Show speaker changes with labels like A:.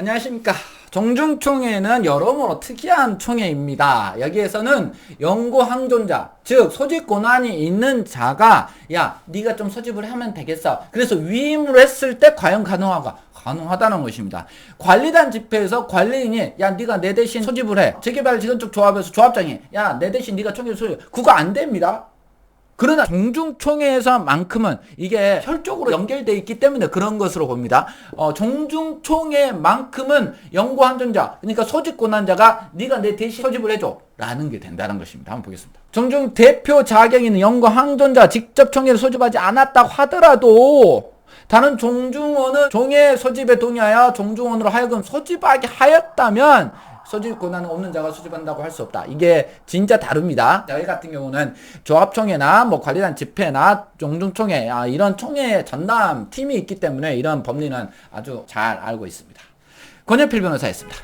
A: 안녕하십니까. 정중총회는 여러모로 특이한 총회입니다. 여기에서는 연구 항존자, 즉 소집 권한이 있는 자가 야, 네가 좀 소집을 하면 되겠어. 그래서 위임을 했을 때 과연 가능하가 가능하다는 것입니다. 관리단 집회에서 관리인이 야, 네가 내 대신 소집을 해. 재개발 지원적 조합에서 조합장이 야, 내 대신 네가 총회 소집. 그거 안 됩니다. 그러나 종중총회에서만큼은 이게 혈족으로 연결돼 있기 때문에 그런 것으로 봅니다. 어, 종중총회만큼은 연구 한전자, 그러니까 소집 권한자가 네가 내 대신 소집을 해줘. 라는 게 된다는 것입니다. 한번 보겠습니다. 종중 대표 자격 있는 연구 항존자 직접 총회를 소집하지 않았다 하더라도 다른 종중원은 종회 소집에 동의하여 종중원으로 하여금 소집하게 하였다면 소집 권한 없는 자가 소집한다고 할 수 없다. 이게 진짜 다릅니다. 저희 같은 경우는 조합총회나 뭐 관리단 집회나 종중총회 아, 이런 총회 전담 팀이 있기 때문에 이런 법리는 아주 잘 알고 있습니다. 권혁필 변호사였습니다.